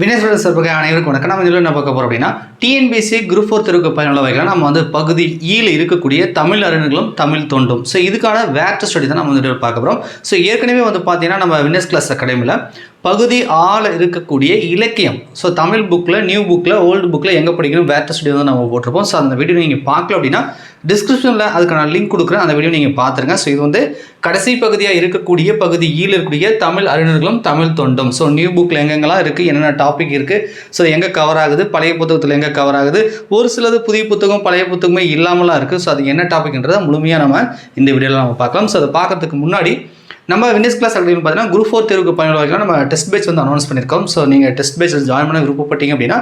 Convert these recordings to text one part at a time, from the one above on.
வினேஸ்வர சார்புக்கு அனைவருக்கும் வணக்கம். நம்ம இதில் என்ன பார்க்க போகிறோம் அப்படின்னா டிஎன்பிசி குரூப் ஃபோர் தெருக்கு பயனுள்ள வகையில் நம்ம வந்து பகுதி ஈல இருக்கக்கூடிய தமிழ் அறிஞர்களும் தமிழ் தொண்டும். ஸோ இதுக்கான வேக்ட் ஸ்டடி தான் நம்ம வந்து பார்க்க போகிறோம் ஸோ ஏற்கனவே வந்து பார்த்தீங்கன்னா நம்ம வினேஸ் கிளாஸ் அகாடமியில் பகுதி ஆல இருக்கக்கூடிய இலக்கியம். ஸோ தமிழ் புக்கில் நியூ புக்கில் ஓல்டு புக்கில் எங்கே படிக்கணும்? வேக்ட் ஸ்டுடியோ வந்து நம்ம போட்டிருப்போம். ஸோ அந்த வீடியோ நீங்கள் பார்க்கல அப்படின்னா டிஸ்கிரிப்ஷனில் அதுக்கான லிங்க் கொடுக்குறேன். அந்த வீடியோ நீங்கள் பார்த்துருங்க. ஸோ இது வந்து கடைசி பகுதியாக இருக்கக்கூடிய பகுதி ஈழ இருக்கக்கூடிய தமிழ் அறிஞர்களும் தமிழ் தொண்டும். ஸோ நியூ புக்கில் எங்கெங்கெல்லாம் இருக்குது என்னென்ன டாபிக் இருக்குது ஸோ எங்கே கவர் ஆகுது? பழைய புத்தகத்தில் எங்கே கவர் ஆகுது? ஒரு சிலது புதிய புத்தகம் பழைய புத்தகமே இல்லாமலாம் இருக்குது ஸோ அது என்ன டாபிக்ன்றதை முழுமையாக நம்ம இந்த வீடியோவில் நம்ம பார்க்கலாம். ஸோ அதை பார்க்கறதுக்கு முன்னாடி நம்ம வினிஸ் கிளாஸ் அப்படின்னு பார்த்தீங்கன்னா குரூப் ஃபோர் தேர்வுக்கு பயனுள்ள நம்ம டெஸ்ட் பேட்ச் வந்து அனௌன்ஸ் பண்ணியிருக்கோம். ஸோ நீங்கள் டெஸ்ட் பேட்சில் ஜாயின் பண்ண விருப்பப்பட்டீங்க அப்படின்னா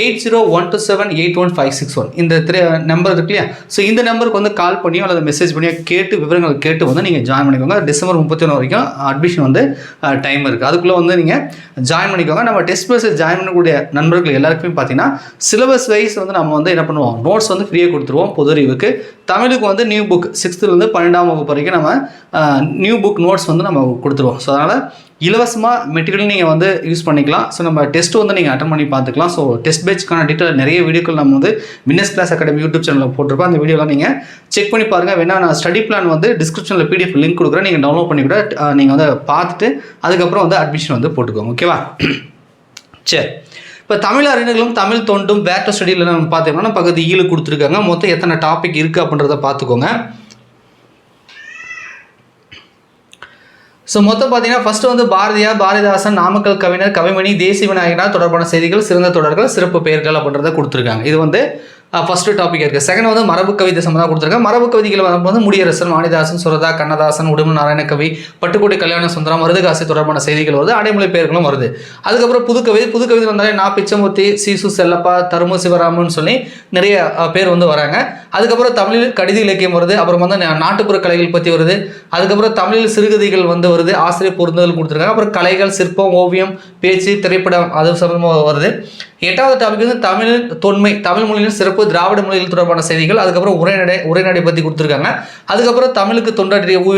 eight zero one two seven eight one five six one. இந்த த்ரீ நம்பர் இருக்கு இல்லையா? ஸோ இந்த நம்பருக்கு வந்து கால் பண்ணியோ அல்லது மெசேஜ் பண்ணியோ கேட்டு விவரங்கள் கேட்டு வந்து நீங்கள் ஜாயின் பண்ணிக்கோங்க. டிசம்பர் முப்பத்தி ஒன்று வரைக்கும் அட்மிஷன் வந்து டைம் இருக்குது அதுக்குள்ளே வந்து நீங்கள் ஜாயின் பண்ணிக்கோங்க. நம்ம டெஸ்ட் பேஸில் ஜாயின் பண்ணக்கூடிய நண்பர்கள் எல்லாருக்குமே பார்த்தீங்கன்னா சிலபஸ் வைஸ் வந்து நம்ம வந்து என்ன பண்ணுவோம்? நோட்ஸ் வந்து ஃப்ரீயாக கொடுத்துருவோம் பொது அறிவுக்கு. தமிழுக்கு வந்து நியூ புக் சிக்ஸ்த்துலேருந்து பன்னெண்டாம் வகுப்பு வரைக்கும் நம்ம நியூ புக் நோட்ஸ் வந்து நம்ம கொடுத்துருவோம். ஸோ அதனால் இலவசமாக மெட்டீரியல் நீங்கள் வந்து யூஸ் பண்ணிக்கலாம். ஸோ நம்ம டெஸ்ட் வந்து நீங்கள் அட்டன் பண்ணி பார்த்துக்கலாம். ஸோ டெஸ்ட் பேட்ச்க்கான டீட்டெயில் நிறைய வீடியோக்கள் நம்ம வந்து வின்னஸ் கிளாஸ் அகாடமி யூடியூப் சேனலில் போட்டிருப்போம் அந்த வீடியோலாம் நீங்கள் செக் பண்ணி பாருங்கள் வேணா நான் ஸ்டடி பிளான் வந்து டிஸ்கிரிப்ஷனில் பிடிஎஃப் லிங்க் கொடுக்குறேன். நீங்கள் டவுன்லோட் பண்ணி கூட நீங்கள் வந்து பார்த்துட்டு அதுக்கப்புறம் வந்து அட்மிஷன் வந்து போட்டுக்கோங்க. ஓகேவா சரி. இப்போ தமிழ் அறிஞர்களும் தமிழ் தொண்டும் வேட்ட ஸ்டடியில் நம்ம பார்த்தீங்கன்னா பகுதி e ஈழு கொடுத்துருக்காங்க. மொத்தம் எத்தனை டாபிக் இருக்குது அப்படின்றத பார்த்துக்கோங்க. ஸோ மொத்தம் பார்த்தீங்கன்னா ஃபர்ஸ்ட் வந்து பாரதியார் பாரதிதாசன் நாமக்கல் கவிஞர் கவிமணி தேசிய விநாயகனார் தொடர்பான செய்திகள் சிறந்த தொடர்கள் சிறப்பு பெயர்கள் அப்படின்றத கொடுத்துருக்காங்க. இது வந்து ஃபஸ்ட்டு டாபிக் இருக்குது செகண்ட் வந்து மரபு கவிதை சம்மந்தம் கொடுத்துருக்கேன் மரபு கவிதைகள் வரும்போது முடியரசன் வாணிதாசன் சுரதா கண்ணதாசன் உடுமன் நாராயணகவி பட்டுக்கோட்டை கல்யாண சுந்தரம் மருதுகாசி தொடர்பான செய்திகள் வருது. அடைமொழி பெயர்களும் வருது. அதுக்கப்புறம் புது கவிதை. புது கவிதை வந்தாலே நான் பிச்சமூர்த்தி சீசு செல்லப்பா தருமு சிவராமன் சொல்லி நிறைய பேர் வந்து வராங்க. அதுக்கப்புறம் தமிழில் கடித இலக்கியம் வருது. அப்புறம் வந்து நாட்டுப்புற கலைகள் பற்றி வருது. அதுக்கப்புறம் தமிழில் சிறுகதைகள் வந்து வருது. ஆசிரியர் பொருந்துதல் கொடுத்துருக்காங்க. அப்புறம் கலைகள் சிற்பம் ஓவியம் பேச்சு திரைப்படம் அது சம்மந்தமாக வருது. எட்டாவது டாபிக் வந்து தமிழ் தொன்மை தமிழ் மொழியின் சிறப்பு திராவிட மொழிகள் தொடர்பான செய்திகள் அதுக்கப்புறம் உரைநடை உரைநடை பற்றி கொடுத்துருக்காங்க. அதுக்கப்புறம் தமிழுக்கு தொண்டாற்றிய ஊ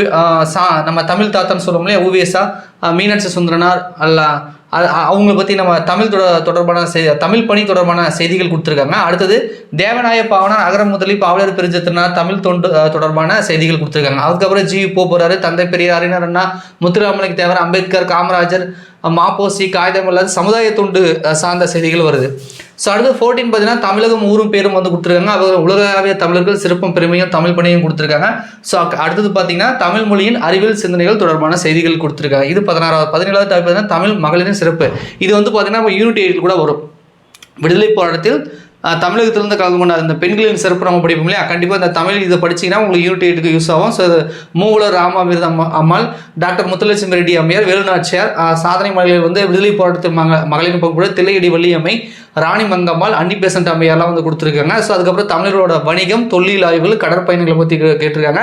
நம்ம தமிழ் தாத்தான்னு சொல்லுவோம் இல்லையா ஊவேசா மீனாட்சி சுந்தரனார் அல்ல அது அவங்கள பற்றி நம்ம தமிழ் தொட தொடர்பான செய் தமிழ் பணி தொடர்பான செய்திகள் கொடுத்துருக்காங்க. அடுத்தது தேவநாய பாவனார் அகரம் முதலி பாவலர் பெருஞ்சத்தினார் தமிழ் தொண்டு தொடர்பான செய்திகள் கொடுத்துருக்காங்க. அதுக்கப்புறம் ஜி போ போகிறாரு தந்தை பெரியார் அறிஞர் அண்ணா முத்துராமலிங்க தேவர் அம்பேத்கர் காமராஜர் மாப்போசி காகிதம் அல்லது சமுதாய தொண்டு சார்ந்த செய்திகள் வருது. ஸோ அடுத்து ஃபோர்டீன் பார்த்தீங்கன்னா தமிழகம் ஊரும் பேரும் வந்து கொடுத்துருக்காங்க. அவர் உலகளாவிய தமிழர்கள் சிறப்பும் பெருமையும் தமிழ் பணியும் கொடுத்துருக்காங்க. ஸோ அடுத்தது பார்த்தீங்கன்னா தமிழ் மொழியின் அறிவியல் சிந்தனைகள் தொடர்பான செய்திகள் கொடுத்துருக்காங்க. இது பதினாறாவது பதினேழாவது டாபிக் பார்த்தீங்கன்னா தமிழ் மகளிரின் சிறப்பு. இது வந்து பார்த்தீங்கன்னா நம்ம யூனிட் எயிட்டில் கூட வரும். விடுதலை போராட்டத்தில் தமிழகத்திலிருந்து கலந்து கொண்ட அந்த பெண்களின் சிறப்பு நம்ம படிப்போம் இல்லையா? கண்டிப்பாக இந்த தமிழ் இதை படிச்சீங்கன்னா உங்களுக்கு யூனிட் எயிட்டுக்கு யூஸ் ஆகும். ஸோ மூவலர் ராமாமிர்த அம்மாள் டாக்டர் முத்துலட்சுமி ரெட்டி அம்மையார் வேலுநாச்சியார் சாதனை மகளிர் வந்து விடுதலை போராட்டத்தில் மக மகளிர் பங்குபட தில்லையடி வள்ளியம்மை ராணி மங்கம்மாள் அண்டி பேசன்ட் அம்மையார்லாம் வந்து கொடுத்துருக்காங்க. ஸோ அதுக்கப்புறம் தமிழரோட வணிகம் தொழில் ஆய்வுகள் கடற்பயணங்களை பற்றி கேட்டிருக்காங்க.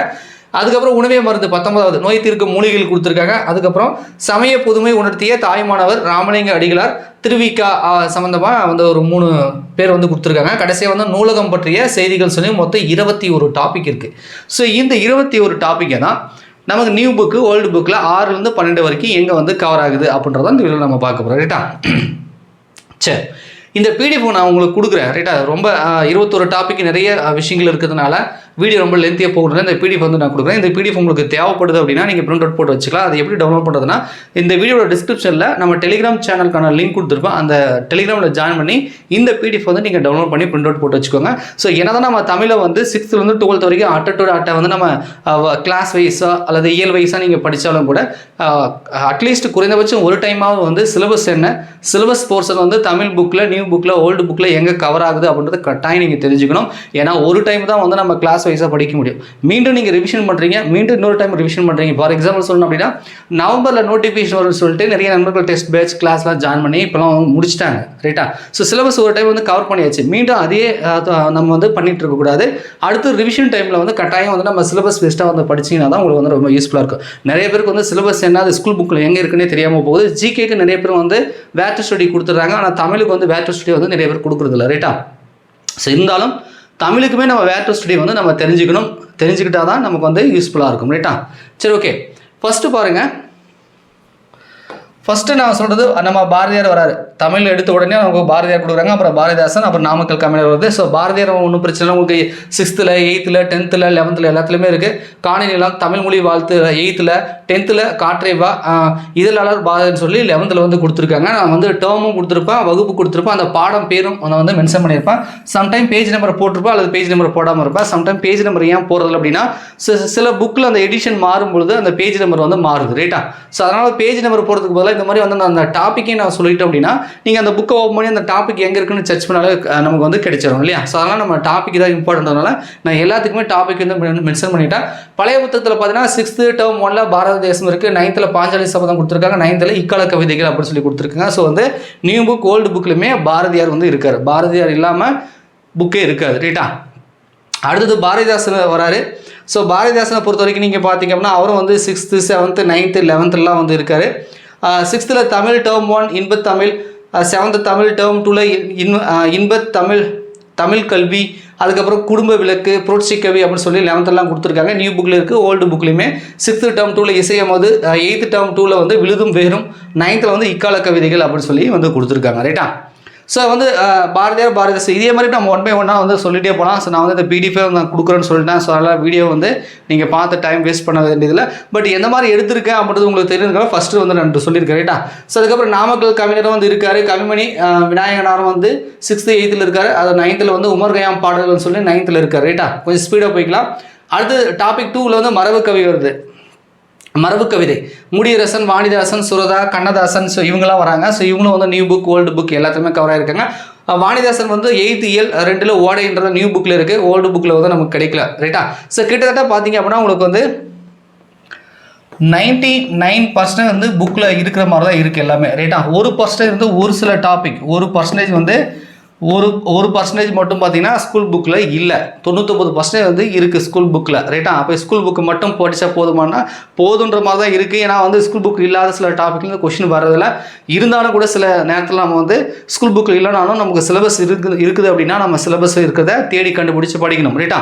அதுக்கப்புறம் உணவே மருந்து பத்தொன்பதாவது நோய் தீர்க்கும் மூலிகைகள் கொடுத்துருக்காங்க. அதுக்கப்புறம் சமய புதுமை உணர்த்திய தாய்மானவர் ராமலிங்க அடிகளார் திருவிக்கா சம்மந்தமாக வந்து ஒரு மூணு பேர் வந்து கொடுத்துருக்காங்க. கடைசியாக வந்து நூலகம் பற்றிய செய்திகள் சொல்லி மொத்தம் இருபத்தி ஒரு டாபிக் இருக்குது ஸோ இந்த இருபத்தி ஒரு டாப்பிக்கை தான் நமக்கு நியூ புக்கு ஓல்டு புக்கில் ஆறுலேருந்து பன்னெண்டு வரைக்கும் எங்கே வந்து கவர் ஆகுது அப்படின்றத இந்த வீடியோவில் நம்ம பார்க்க போகிறோம் ரைட்டா? சரி. இந்த பிடிஎஃப் நான் உங்களுக்கு கொடுக்குறேன் ரைட்டா? ரொம்ப இருபத்தொரு டாபிக் நிறைய விஷயங்கள் இருக்கிறதுனால வீடியோ ரொம்ப லென்த்தியாக போகணும் இந்த பிடிஎஃப் வந்து நான் கொடுக்குறேன். இந்த பிடிஎஃப் உங்களுக்கு தேவைப்படுது அப்படின்னா நீங்கள் பிரிண்ட் அவுட் போட்டு வச்சுக்கலாம். அது எப்படி டவுன்லோட் பண்ணுறதுனா இந்த வீடியோட டிஸ்கிரிப்ஷனில் நம்ம டெலிகிராம் சேனலுக்கான லிங்க் கொடுத்துருப்போம். அந்த டெலிகிராமில் ஜாயின் பண்ணி இந்த பிடிஎஃப் வந்து நீங்கள் டவுன்லோட் பண்ணி பிரிண்ட் அவுட் போட்டு வச்சுக்கோங்க. ஸோ என்னதான் நம்ம தமிழை வந்து சிக்ஸ்த்துலேருந்து டுவெல்த் வரைக்கும் அட்டை டு அட்டை வந்து நம்ம கிளாஸ் வைஸாக அல்லது இயல் வைஸாக நீங்கள் படித்தாலும் கூட அட்லீஸ்ட் குறைந்தபட்சம் ஒரு டைமாவது வந்து சிலபஸ் என்ன சிலபஸ் போர்ஷன் வந்து தமிழ் புக்கில் நியூ புக்கில் ஓல்டு புக்கில் எங்கே கவர் ஆகுது அப்படின்றது கட்டாயம் நீங்கள் தெரிஞ்சுக்கணும். ஏன்னா ஒரு டைம் தான் வந்து நம்ம கிளாஸ் வைஸாக படிக்க முடியும். மீண்டும் நீங்கள் ரிவிஷன் பண்ணுறீங்க மீண்டும் இன்னொரு டைம் ரிவிஷன் பண்ணுறீங்க ஃபார் எக்ஸாம்பிள் சொல்லணும் அப்படின்னா நவம்பரில் நோட்டிஃபிகேஷன் வரும்னு சொல்லிட்டு நிறைய நண்பர்கள் டெஸ்ட் பேட்ச் கிளாஸ்லாம் ஜாயின் பண்ணி இப்போலாம் முடிச்சிட்டாங்க ரைட்டா ஸோ சிலபஸ் ஒரு டைம் வந்து கவர் பண்ணியாச்சு. மீண்டும் அதே நம்ம வந்து பண்ணிட்டு இருக்கக்கூடாது அடுத்து ரிவிஷன் டைமில் வந்து கட்டாயம் வந்து நம்ம சிலபஸ் பெஸ்ட்டாக வந்து படிச்சீங்கன்னா தான் உங்களுக்கு வந்து ரொம்ப யூஸ்ஃபுல்லாக இருக்கும். நிறைய பேருக்கு வந்து சிலபஸ் என்ன அது ஸ்கூல் புக்கில் எங்கே இருக்குன்னே தெரியாமல் போகுது. ஜிகேக்கு நிறைய பேர் வந்து வேட்டர் ஸ்டடி கொடுத்துட்றாங்க. ஆனால் தமிழுக்கு வந்து வேட்டர் ஸ்டடி வந்து நிறைய பேர் கொடுக்குறதில்ல ரைட்டா ஸோ இருந்தாலும் தமிழுக்குமே நம்ம வேட்டு ஸ்டடி வந்து நம்ம தெரிஞ்சுக்கணும். தெரிஞ்சுக்கிட்டால் தான் நமக்கு வந்து யூஸ்ஃபுல்லாக இருக்கும். ரைட்டா சரி ஓகே ஃபஸ்ட்டு பாருங்கள் ஃபஸ்ட்டு நான் சொல்கிறது நம்ம பாரதியார் வராரு. தமிழ் எடுத்த உடனே அவங்க பாரதியார் கொடுக்குறாங்க அப்புறம் பாரதிதாசன் அப்புறம் நாமக்கல் கவிஞர் வருது. ஸோ பாரதியார் ஒன்றும் பிரச்சனை உங்களுக்கு சிக்ஸ்த்தில் எயித்தில் டென்த்தில் லெவன்த்தில் எல்லாத்துலேயுமே இருக்குது காணிநிலம் தமிழ் மொழி வாழ்த்து எயித்தில் டென்த்தில் காற்றைவா இதழாளர் பாரதின்னு சொல்லி லெவன்த்தில் வந்து கொடுத்துருக்காங்க. நான் வந்து டேர்மும் கொடுத்துருப்பேன் வகுப்பு கொடுத்துருப்பேன் அந்த பாடம் பேரும் நான் வந்து மென்ஷன் பண்ணியிருப்பேன். சம்டைம் பேஜ் நம்பர் போட்டிருப்பேன் அல்லது பேஜ் நம்பர் போடாமல் இருப்பேன். சம்டைம் பேஜ் நம்பர் ஏன் போடுறதில்ல அப்படின்னா சில புக்கில் அந்த எடிஷன் மாறும் பொழுது அந்த பேஜ் நம்பர் வந்து மாறுது ரைட்டா ஸோ அதனால் பேஜ் நம்பர் போகிறதுக்கு பதிலாக இந்த மாதிரி வந்து நான் அந்த டாப்பிக்கே நான் சொல்லிட்டேன் அப்படின்னா நீங்கள் அந்த புக்கை ஓப்பன் பண்ணி அந்த டாபிக் எங்கே இருக்குன்னு சர்ச் பண்ணாலே நமக்கு வந்து கிடைச்சிரும் இல்லையா? ஸோ அதனால் நம்ம டாபிக் தான் இம்பார்ட்டன்றதுனால நான் எல்லாத்துக்குமே டாபிக் வந்து மென்ஷன் பண்ணிட்டேன். பழைய புத்தகத்தில் பார்த்தீங்கன்னா சிக்ஸ்த்து டேர்ம் ஒன்ல பாரத தேசம் இருக்குது நைன்த்தில் பாஞ்சாலி சபதம் கொடுத்துருக்காங்க நைன்த்தில் இக்கால கவிதைகள் அப்படின்னு சொல்லி கொடுத்துருக்காங்க. ஸோ வந்து நியூ புக் ஓல்டு புக்லையுமே பாரதியார் வந்து இருக்கார். பாரதியார் இல்லாமல் புக்கே இருக்காது ரைட்டா அடுத்தது பாரதிதாசன் வராரு. ஸோ பாரதிதாசனை பொறுத்த வரைக்கும் நீங்கள் பார்த்தீங்க அப்படின்னா அவரும் வந்து சிக்ஸ்த்து செவன்த்து நைன்த்து லெவன்த்துலாம் வந்து இருக்கார். சிக்ஸ்த்தில் தமிழ் டேர்ம் ஒன் இன்பத் தமிழ். செவன்த்து தமிழ் டேர்ம் டூவில் இன் இன்பத் தமிழ் தமிழ் கல்வி அதுக்கப்புறம் குடும்ப விளக்கு புரட்சி கவி அப்படின்னு சொல்லி லெவன்த்தெல்லாம் கொடுத்துருக்காங்க. நியூ புக்கில் இருக்குது ஓல்டு புக்லையுமே சிக்ஸ்த்து டேர்ம் டூவில் இசையும் போது எயித்து டேர்ம் டூவில் வந்து விழுதும் வேறும் நைன்த்தில் வந்து இக்கால கவிதைகள் அப்படின்னு சொல்லி வந்து கொடுத்துருக்காங்க. ரைட்டா ஸோ வந்து பாரதியார் பாரதியார் ஸோ இதே மாதிரி நம்ம ஒன் பை ஒன்னாக வந்து சொல்லிட்டே போகலாம் ஸோ நான் வந்து இந்த பிடிஎஃபே நான் கொடுக்குறேன்னு சொல்லிட்டேன். ஸோ அதனால் வீடியோ வந்து நீங்கள் பார்த்து டைம் வேஸ்ட் பண்ண வேண்டியதில்லை பட் எந்த மாதிரி எடுத்திருக்கேன் அப்படின்றது உங்களுக்கு தெரியுதுக்காக ஃபஸ்ட்டு வந்து நான் சொல்லியிருக்கேன் ரைட்டா ஸோ அதுக்கப்புறம் நாமக்கல் கவிஞரும் வந்து இருக்கார். கவிமணி விநாயகனாரும் வந்து சிக்ஸ்த்து எயித்தில் இருக்கார். அது நைன்த்தில் வந்து உமர் கயாம் பாடல்கள்னு சொல்லி நைன்த்தில் இருக்கார் ரைட்டா கொஞ்சம் ஸ்பீடாக போய்க்கலாம். அடுத்து டாபிக் டூவில் வந்து மரபு கவி வருது. மரபு கவிதை. முடியரசன் வாணிதாசன் சுரதா கண்ணதாசன் ஸோ இவங்கெல்லாம் வராங்க. ஸோ இவங்களும் வந்து நியூ புக் ஓல்டு புக் எல்லாத்தையுமே கவர் ஆயிருக்காங்க. வாணிதாசன் வந்து எயித்து இயல் ரெண்டில் ஓடைன்றது நியூ புக்கில் இருக்குது ஓல்டு புக்கில் வந்து நமக்கு கிடைக்கல. ரைட்டா ஸோ கிட்டத்தட்ட பார்த்தீங்க அப்படின்னா உங்களுக்கு வந்து நைன்டி நைன் பர்சன்டேஜ் வந்து புக்கில் இருக்கிற மாதிரி தான் இருக்குது எல்லாமே ரைட்டா ஒரு பர்சன்டேஜ் வந்து ஒரு சில டாபிக் ஒரு பர்சன்டேஜ் வந்து ஒரு ஒரு பர்சன்டேஜ் மட்டும் பார்த்தீங்கன்னா ஸ்கூல் புக்கில் இல்லை. தொண்ணூத்தொம்பது பர்சன்டேஜ் வந்து இருக்குது ஸ்கூல் புக்கில் ரைட்டா அப்போ ஸ்கூல் புக்கு மட்டும் படித்தா போதுமானா போதுன்ற மாதிரி தான் இருக்குது ஏன்னா வந்து ஸ்கூல் புக் இல்லாத சில டாப்பிக்லேருந்து கொஷின் வர்றதில்ல. இருந்தாலும் கூட சில நேரத்தில் நம்ம வந்து ஸ்கூல் புக்கில் இல்லைனாலும் நமக்கு சிலபஸ் இருக்குது இருக்குது அப்படின்னா நம்ம சிலபஸ் இருக்கிறத தேடி கண்டுபிடிச்சி படிக்கணும் ரைட்டா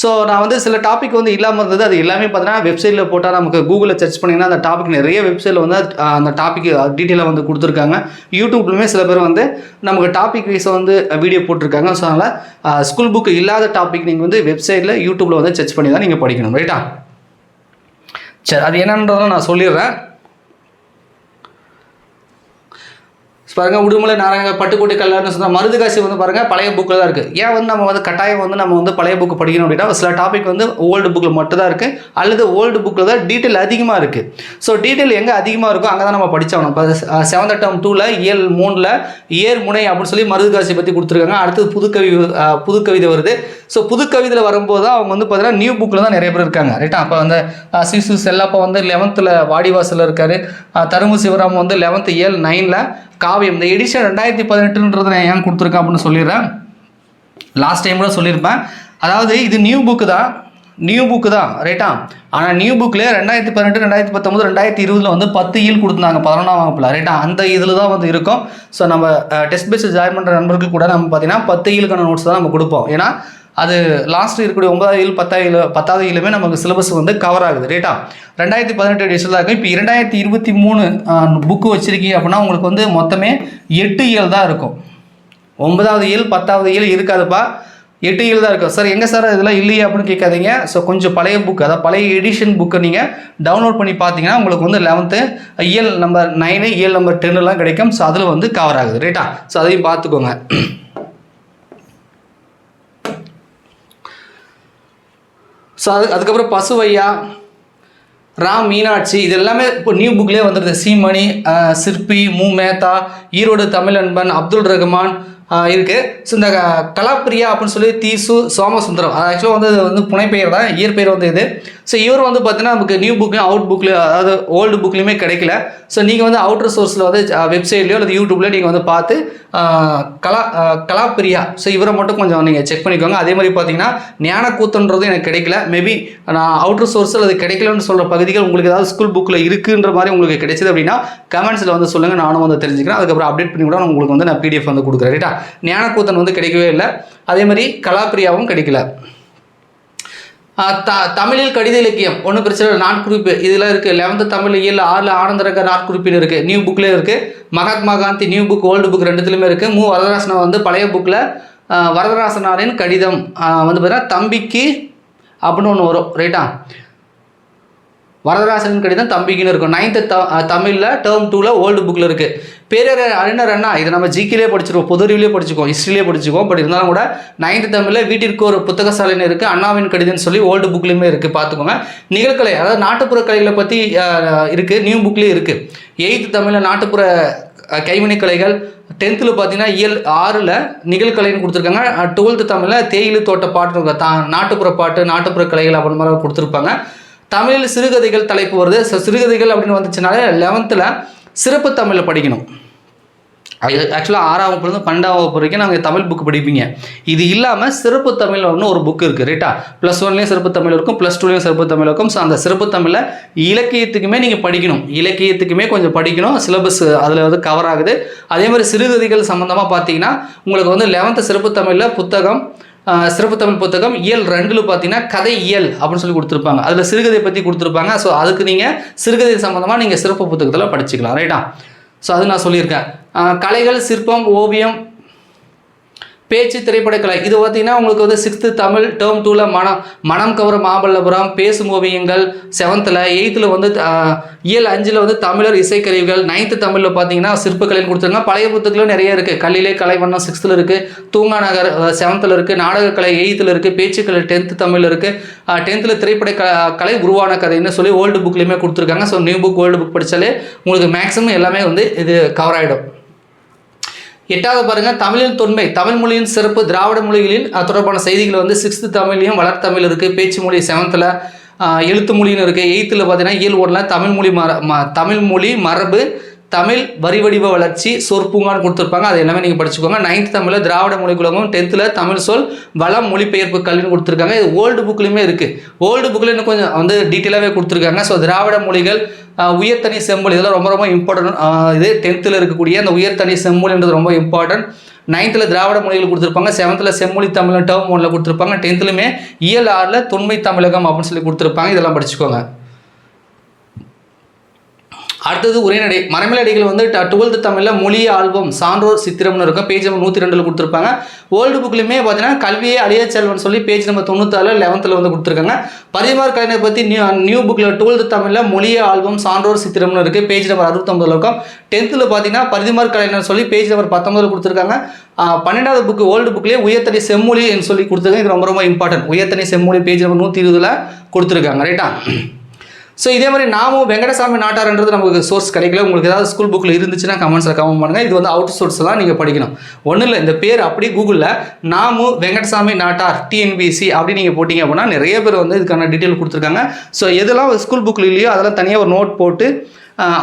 ஸோ நான் வந்து சில டாபிக் வந்து இல்லாமல் இருந்தது. அது எல்லாமே பார்த்தீங்கன்னா வெப்சைட்டில் போட்டால் நமக்கு கூகுளில் சர்ச் பண்ணிங்கன்னா அந்த டாபிக் நிறைய வெப்சைட்டில் வந்து அந்த டாபிக் டீட்டெயிலாக வந்து கொடுத்துருக்காங்க. யூடியூப்லையுமே சில பேர் வந்து நமக்கு டாபிக் வைஸை வந்து வீடியோ போட்டிருக்காங்க. ஸோ அதனால் ஸ்கூல் புக் இல்லாத டாபிக் நீங்கள் வந்து வெப்சைட்டில் யூடியூப்பில் வந்து சர்ச் பண்ணி தான் நீங்கள் படிக்கணும். ரைட்டா சரி அது என்னன்றதை நான் சொல்லிடுறேன். பாருங்க உடுமலை நாராயண பட்டுக்கோட்டை கல்யாணம் சொன்ன மருதுகாசி வந்து பாருங்க பழைய புக்கில் தான் இருக்குது ஏன் வந்து நம்ம வந்து கட்டாயம் வந்து நம்ம வந்து பழைய புக்கு படிக்கணும் அப்படின்னா சில டாபிக் வந்து ஓல்டு புக்கில் மட்டும் தான் இருக்குது அல்லது ஓல்டு புக்கில் தான் டீட்டெயில் அதிகமாக இருக்குது ஸோ டீட்டெயில் எங்கே அதிகமாக இருக்கோ அங்கே தான் நம்ம படிச்சாகணும். இப்போ செவன்த் டேர்ம் டூவில் இயல் மூணில் ஏர் முனை அப்படின்னு சொல்லி மருதுகாசி பற்றி கொடுத்துருக்காங்க. அடுத்தது புதுக்கவி புதுக்கவிதை வருது. ஸோ புதுக்கவிதையில் வரும்போது தான் அவங்க வந்து பார்த்தீங்கன்னா நியூ புக்கில் தான் நிறைய பேர் இருக்காங்க ரைட்டா அப்போ வந்து சிசு செல்லப்பா வந்து லெவன்த்தில் வாடிவாசலில் இருக்காரு. தருமு சிவராம் வந்து லெவன்த்து ஏழு நைனில் காவியம். இந்த எடிஷன் ரெண்டாயிரத்தி பதினெட்டுன்றது நான் ஏன் கொடுத்துருக்கேன் அப்படின்னு சொல்லிடுறேன். லாஸ்ட் டைம் கூட சொல்லியிருப்பேன். அதாவது இது நியூ புக்கு தான். நியூ புக்கு தான் ரைட்டா ஆனால் நியூ புக்கில் ரெண்டாயிரத்தி பதினெட்டு ரெண்டாயிரத்தி பத்தொம்பது ரெண்டாயிரத்தி இருபதில் வந்து பத்து ஈல் கொடுத்துருந்தாங்க பதினொன்றாம் வகுப்பில் ரைட்டா அந்த இதில் தான் வந்து இருக்கும். ஸோ நம்ம டெஸ்ட் பேஸ் ஜாயின் பண்ணுற நண்பர்கள் கூட நம்ம பார்த்தீங்கன்னா பத்து ஈலுக்கான நோட்ஸ் தான் நம்ம கொடுப்போம். ஏன்னா அது லாஸ்ட் இருக்கக்கூடிய ஒன்பதாவது இயல் பத்தாவது பத்தாவது இயலுமே நமக்கு சிலபஸ் வந்து கவர் ஆகுது ரைட்டா ரெண்டாயிரத்தி பதினெட்டு எடிஷன் தான் இருக்கும் இப்போ இரண்டாயிரத்தி இருபத்தி மூணு புக்கு வச்சுருக்கீங்க அப்படின்னா உங்களுக்கு வந்து மொத்தமே எட்டு இயல் தான் இருக்கும். ஒன்பதாவது இயல் பத்தாவது இயல் இருக்காதுப்பா. எட்டு இயல் தான் இருக்கும். சார் எங்கே சார் இதெல்லாம் இல்லையே அப்படின்னு கேட்காதீங்க. ஸோ கொஞ்சம் பழைய புக் அதாவது பழைய எடிஷன் புக்கை நீங்கள் டவுன்லோட் பண்ணி பார்த்தீங்கன்னா உங்களுக்கு வந்து லெவன்த்து இயல் நம்பர் நைனு இயல் நம்பர் டென்னுலாம் கிடைக்கும். ஸோ அதில் வந்து கவர் ஆகுது ரைட்டா ஸோ அதையும் பார்த்துக்கோங்க. ஸோ அது அதுக்கப்புறம் பசுவையா ராம் மீனாட்சி இது எல்லாமே இப்போ நியூ புக்லேயே வந்துடுது சீமணி சிற்பி மு மேத்தா ஈரோடு தமிழன்பன் அப்துல் ரஹ்மான் இருக்குது ஸோ இந்த கலாப்பிரியா அப்படின்னு சொல்லி தீசு சோமசுந்தரம் அது ஆக்சுவலாக வந்து இது வந்து புனைப்பெயர் தான் இயற்பெயர் வந்து இது. ஸோ இவர் வந்து பார்த்தீங்கன்னா நமக்கு நியூ புக்லையும் அவுட் புக்லையும் அதாவது ஓல்டு புக்லேயுமே கிடைக்கல. ஸோ நீங்கள் வந்து அவுட்டர் சோர்ஸில் வந்து வெப்சைட்லையோ அல்லது யூடியூப்லேயோ நீங்கள் வந்து பார்த்து கலா கலாப்பிரியா. ஸோ இவரை மட்டும் கொஞ்சம் நீங்கள் செக் பண்ணிக்கோங்க. அதே மாதிரி பார்த்தீங்கன்னா ஞானக்கூத்தன்றது எனக்கு கிடைக்கல. மேபி நான் அவுட்டர் சோர்ஸில் அது கிடைக்கலன்னு சொல்கிற பகுதிகள் உங்களுக்கு ஏதாவது ஸ்கூல் புக்கில் இருக்குன்ற மாதிரி உங்களுக்கு கிடைச்சது அப்படின்னா கமெண்ட்ஸில் வந்து சொல்லுங்கள் நானும் வந்து தெரிஞ்சுக்கிறேன். அதுக்கப்புறம் அப்டேட் பண்ணி கூட உங்களுக்கு வந்து நான் பிடிஎஃப் வந்து கொடுக்குறேன். ரைட்டா ஞானக்கூத்தன் வந்து கிடைக்கவே இல்லை. அதே மாதிரி கலாப்பிரியாவும் கிடைக்கல. த தமிழில் கடித இலக்கியம். ஒன்றும் பிரச்சனை இல்லை. நாட்குறிப்பு. இதில் இருக்குது லெவன்த்து தமிழ் இயல் ஆறில் ஆனந்தரக நாட்குறிப்பில் இருக்குது நியூ புக்லேயே இருக்குது Mahatma Gandhi new book old book ரெண்டுத்துலையுமே இருக்குது மு. வரதராசன் வந்து பழைய புக்கில் வரதராசனாரின் கடிதம். வந்து பார்த்தீங்கன்னா தம்பிக்கு அப்படின்னு ஒன்று வரும். ரைட்டா வரதராசன் கடிதம் தம்பிக்குன்னு இருக்கும். நைன்த்து த தமிழில் டேர்ம் டூவில் ஓல்டு புக்கில் இருக்குது பேரர் அறிஞர் அண்ணா இதை நம்ம ஜிக்கிலே படிச்சிருவோம். பொதுறிவிலே படிச்சுக்கோம் ஹிஸ்ட்ரிலே படிச்சுக்கோம் பட் இருந்தாலும் கூட நைன்த்து தமிழில் வீட்டிற்கு ஒரு புத்தகசாலைன்னு இருக்குது அண்ணாவின் கடிதம்னு சொல்லி ஓல்டு புக்லேயுமே இருக்குது பார்த்துக்கோங்க. நிகழ்கலை அதாவது நாட்டுப்புற கலைகளை பற்றி இருக்குது நியூ புக்லேயும் இருக்குது எயித்து தமிழில் நாட்டுப்புற கைவினைக்கலைகள் கலைகள். டென்த்தில் பார்த்தீங்கன்னா இயல் ஆறில் நிகழ்கலைன்னு கொடுத்துருக்காங்க. டுவெல்த்து தமிழில் தேயிலை தோட்ட பாட்டு இருக்கும். தா நாட்டுப்புற பாட்டு நாட்டுப்புற கலைகள் அப்படின்னு மாதிரி கொடுத்துருப்பாங்க. தமிழில் சிறுகதைகள் தலைப்பு வருது. ஸோ சிறுகதைகள் அப்படின்னு வந்துச்சுனாலே லெவன்த்தில் சிறப்பு தமிழில் படிக்கணும். அது ஆக்சுவலாக ஆறாம் வகுப்புலேருந்து பன்னெண்டாம் வகுப்பு வரைக்கும் நாங்கள் தமிழ் புக் படிப்பீங்க. இது இல்லாமல் சிறப்பு தமிழ் ஒன்று ஒரு புக் இருக்குது ரைட்டா ப்ளஸ் ஒன்லேயும் சிறப்பு தமிழ் இருக்கும் ப்ளஸ் டூலேயும் சிறப்பு தமிழ் இருக்கும். ஸோ அந்த சிறப்பு தமிழில் இலக்கியத்துக்குமே நீங்கள் படிக்கணும். இலக்கியத்துக்குமே கொஞ்சம் படிக்கணும். சிலபஸ் அதில் வந்து கவர் ஆகுது. அதே மாதிரி சிறுகதைகள் சம்மந்தமாக பார்த்தீங்கன்னா உங்களுக்கு வந்து லெவன்த்து சிறப்பு தமிழில் புத்தகம் சிறப்பு தமிழ் புத்தகம் இயல் ரெண்டில் பார்த்தீங்கன்னா கதை இயல் அப்படின்னு சொல்லி கொடுத்துருப்பாங்க. அதில் சிறுகதை பற்றி கொடுத்துருப்பாங்க. ஸோ அதுக்கு நீங்கள் சிறுகதை சம்மந்தமாக நீங்கள் சிறப்பு புத்தகத்தில் படிச்சுக்கலாம். ரைட்டா ஸோ அது நான் சொல்லியிருக்கேன். கலைகள் சிற்பம் ஓவியம் பேச்சு திரைப்படக்கலை. இது பார்த்தீங்கன்னா உங்களுக்கு வந்து சிக்ஸ்த்து தமிழ் டேர்ம் டூவில் மனம் மனம் கவர மாமல்லபுரம் பேசும் ஓவியங்கள் செவன்த்தில் எயித்தில் வந்து இயல் அஞ்சில் வந்து தமிழர் இசைக்கருவிகள் நைன்த்து தமிழில் பார்த்தீங்கன்னா சிற்பக்கலைன்னு கொடுத்துருங்க பழைய புத்தகங்களும் நிறைய இருக்குது கல்லிலே கலைவண்ணம் சிக்ஸ்த்தில் இருக்குது தூங்கா நகர் செவன்த்தில் இருக்குது நாடகக்கலை எயித்தில் இருக்குது பேச்சுக்கலை டென்த்து தமிழில் இருக்குது டென்த்தில் திரைப்பட க கலை உருவான கதைன்னு சொல்லி ஓல்டு புக்லேயுமே கொடுத்துருக்காங்க. So new book old book படித்தாலே உங்களுக்கு மேக்ஸிமம் எல்லாமே வந்து இது கவர் ஆகிடும் எட்டாவது பாருங்கள் தமிழின் தொன்மை தமிழ் மொழியின் சிறப்பு திராவிட மொழிகளின் தொடர்பான செய்திகள் வந்து சிக்ஸ்த்து தமிழ்லையும் வளர்த்தமிழ் இருக்குது பேச்சு மொழி செவன்த்தில் எழுத்து மொழின்னு இருக்குது எயித்தில் பார்த்தீங்கன்னா இயல் ஒன்றில் தமிழ் மொழி மர ம தமிழ் மொழி மரபு தமிழ் வரிவடிவ வளர்ச்சி சொற்பூங்கான்னு கொடுத்துருப்பாங்க. அது எல்லாமே நீங்கள் படிச்சுக்கோங்க. நைன்த் தமிழில் திராவிட மொழி டென்த்தில் தமிழ் சொல் வளம் மொழிபெயர்ப்பு கல்வின்னு கொடுத்துருக்காங்க. இது ஓல்டு புக்லையுமே இருக்குது ஓல்டு புக்கில் இன்னும் கொஞ்சம் வந்து டீட்டெயிலாகவே கொடுத்துருக்காங்க. ஸோ திராவிட மொழிகள் உயர்த்தனி உயர்தனி செம்மொழி இதெல்லாம் ரொம்ப ரொம்ப இம்பார்ட்டன்ட் இது டென்த்தில் இருக்கக்கூடிய அந்த உயர்தனி செம்மொழின்றது ரொம்ப இம்பார்ட்டன்ட் நைன்த்தில் திராவிட மொழிகள் கொடுத்துருப்பாங்க. செவன்த்தில் செம்மொழி தமிழ் டேர்ம் ஒன்றில் கொடுத்துருப்பாங்க. டென்த்துலையுமே இயல் ஆறில் தொன்மை தமிழகம் அப்படின்னு சொல்லி கொடுத்துருப்பாங்க. இதெல்லாம் படிச்சுக்கோங்க. அடுத்தது உரைநடை மரமலடிகள் வந்து டுவெல்த்து தமிழில் மொழி ஆல்பம் சான்றோர் சித்திரம்னு இருக்கும். பேஜ் நம்பர் நூற்றி ரெண்டில் கொடுத்துருப்பாங்க. ஓல்டு புக்லையுமே பார்த்தீங்கன்னா கல்வியே அழிய செல்வன் சொல்லி பேஜ் நம்பர் தொண்ணூத்தாறு லெவன்த்தில் வந்து கொடுத்துருக்காங்க. பரிமார் கலைஞர் பற்றி நியூ நியூ புக்கில் டுவெல்த்து தமிழில் மொழி ஆல்பம் சான்றோர் சித்திரம்னு இருக்குது பேஜ் நம்பர் அறுபத்தொம்பதுல இருக்கும். டென்த்தில் பார்த்தீங்கன்னா பரிதிமார் கலைஞர் சொல்லி பேஜ் நம்பர் பத்தொம்பதில் கொடுத்துருக்காங்க. பன்னெண்டாவது புக்கு ஓல்டு புக்லேயே உயர்த்தனி செம்மொழின்னு சொல்லி கொடுத்துருக்காங்க. இது ரொம்ப ரொம்ப இம்பார்ட்டன்ட் உயர்த்தனை செம்மொழி பேஜ் நம்பர் நூற்றி இருபதில் கொடுத்துருக்காங்க. ரைட்டா ஸோ இதே மாதிரி நாமும் வெங்கடசாமி நாட்டார்ன்றது நமக்கு சோர்ஸ் கிடைக்கல. உங்களுக்கு ஏதாவது ஸ்கூல் புக்கில் இருந்துச்சுன்னா கமெண்ட்ஸில் கமெண்ட் பண்ணுங்கள் இது வந்து அவுட் சோர்ஸ் தான் நீங்கள் படிக்கணும். ஒன்றும் இல்லை இந்த பேர் அப்படியே கூகுளில் நாமு வெங்கடசாமி நாட்டார் டிஎன்பிசி அப்படி நீங்கள் போட்டிங்க அப்படின்னா நிறைய பேர் வந்து இதுக்கான டீட்டெயில் கொடுத்துருக்காங்க. ஸோ எதெல்லாம் ஸ்கூல் புக்கில் இல்லையோ அதெல்லாம் தனியாக ஒரு நோட் போட்டு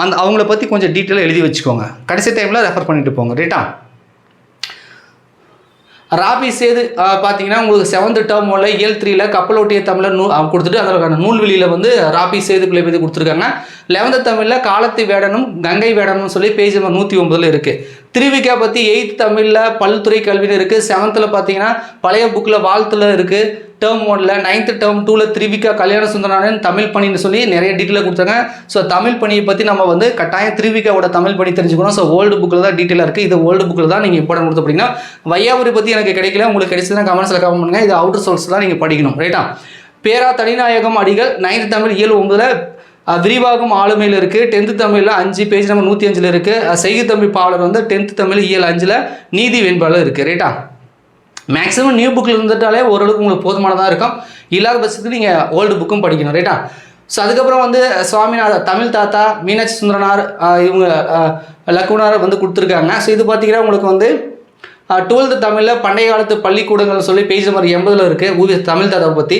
அந்த அவங்கள பற்றி கொஞ்சம் டீட்டெயிலாக எழுதி வச்சுக்கோங்க. கடைசி டைமில் ரெஃபர் பண்ணிட்டு போங்க. ரைட்டா ராபி சேது பார்த்தீங்கன்னா உங்களுக்கு செவன்த் டேர்ம் உள்ள இயல் த்ரீல கப்பலோட்டிய தமிழில் நூ ஆஹ் கொடுத்துட்டு அதற்கான நூல்வெளியில் வந்து ராபி சேது பிள்ளை பற்றி கொடுத்துருக்காங்க. லெவன்த் தமிழில் காலத்து வேடனும் கங்கை வேடனும் சொல்லி பேஜ் நம்பர் நூற்றி ஒன்பதில் இருக்குது திருவிக்கா பற்றி எயித் தமிழில் பல்துறை கல்வின்னு இருக்குது செவன்த்தில் பார்த்தீங்கன்னா பழைய புக்கில் வாழ்த்தில் இருக்குது டேர்ம் ஒனில் நைன்த்து டேர்ம் டூவில் திருவிக்கா கல்யாண சுந்தரனாரன் தமிழ் பணின்னு சொல்லி நிறைய டீட்டெயிலாக கொடுத்தாங்க. ஸோ தமிழ் பணியை பற்றி நம்ம வந்து கட்டாயம் திருவிக்காவோட தமிழ் பணி தெரிஞ்சுக்கணும். ஸோ ஓல்டு புக்கில் தான் டீட்டெயிலாக இருக்குது இது ஓல்டு புக்கில் தான் நீங்கள் இம்பார்ட்டன் கொடுத்து அப்படின்னா வையாபுரி பற்றி எனக்கு கிடைக்கல. உங்களுக்கு கிடைச்சதுன்னா கமெண்ட்ஸில் கமெண்ட் பண்ணுங்கள் இது அவுட்டர் சோர்ஸ் தான் நீங்கள் படிக்கணும். ரைட்டா பேரா தனிநாயகம் அடிகள் நைன்த் தமிழ் இயல் ஒன்பதில் விரிவாகும் ஆளுமையில் இருக்குது டென்த்து தமிழில் அஞ்சு பேஜ் நம்பர் நூற்றி அஞ்சில் இருக்குது செய்தி தமிழ் பாவலர் வந்து டென்த்து தமிழ் இயல் அஞ்சில் நீதி வெண்பாளர் இருக்குது ரைட்டா மேக்ஸிமம் நியூ புக்கில் இருந்துட்டாலே ஓரளவுக்கு உங்களுக்கு போதுமானதாக இருக்கும். இல்லாத பட்சத்துக்கு நீங்கள் ஓல்டு புக்கும் படிக்கணும் ரைட்டா ஸோ அதுக்கப்புறம் வந்து சுவாமிநாதர் தமிழ் தாத்தா மீனாட்சி சுந்தரனார் இவங்க லக்குனார் வந்து கொடுத்துருக்காங்க. ஸோ இது பார்த்தீங்கன்னா உங்களுக்கு வந்து டுவெல்த்து தமிழில் பண்டைய காலத்து பள்ளிக்கூடங்கள் சொல்லி பேஜ் நம்பர் எண்பதில் இருக்குது ஊவி தமிழ் தாத்தாவை பற்றி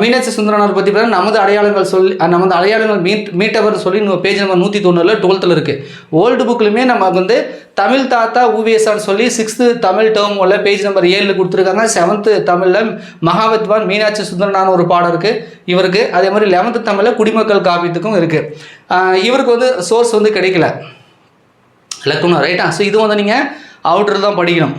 மீனாட்சி சுந்தரனார் பற்றி பார்த்தா நமது அடையாளங்கள் சொல்லி நமது அடையாளங்கள் மீட் மீட்டவர் சொல்லி பேஜ் நம்பர் நூற்றி தொண்ணூறில் டுவெல்த்தில் இருக்குது ஓல்டு புக்லையுமே நமக்கு வந்து தமிழ் தாத்தா ஊவிஎஸ்ஆர்னு சொல்லி சிக்ஸ்த்து தமிழ் டேர்ம் உள்ள பேஜ் நம்பர் ஏழில் கொடுத்துருக்காங்க. செவன்த்து தமிழில் மகாவித்வான் மீனாட்சி சுந்தரனான ஒரு பாடம் இருக்குது இவருக்கு அதே மாதிரி லெவன்த்து தமிழில் குடிமக்கள் காப்பீட்டுக்கும் இருக்குது இவருக்கு வந்து சோர்ஸ் வந்து கிடைக்கல. லக்குனா ரைட்டா ஸோ இது வந்து நீங்கள் அவுட்ரு தான் படிக்கணும்.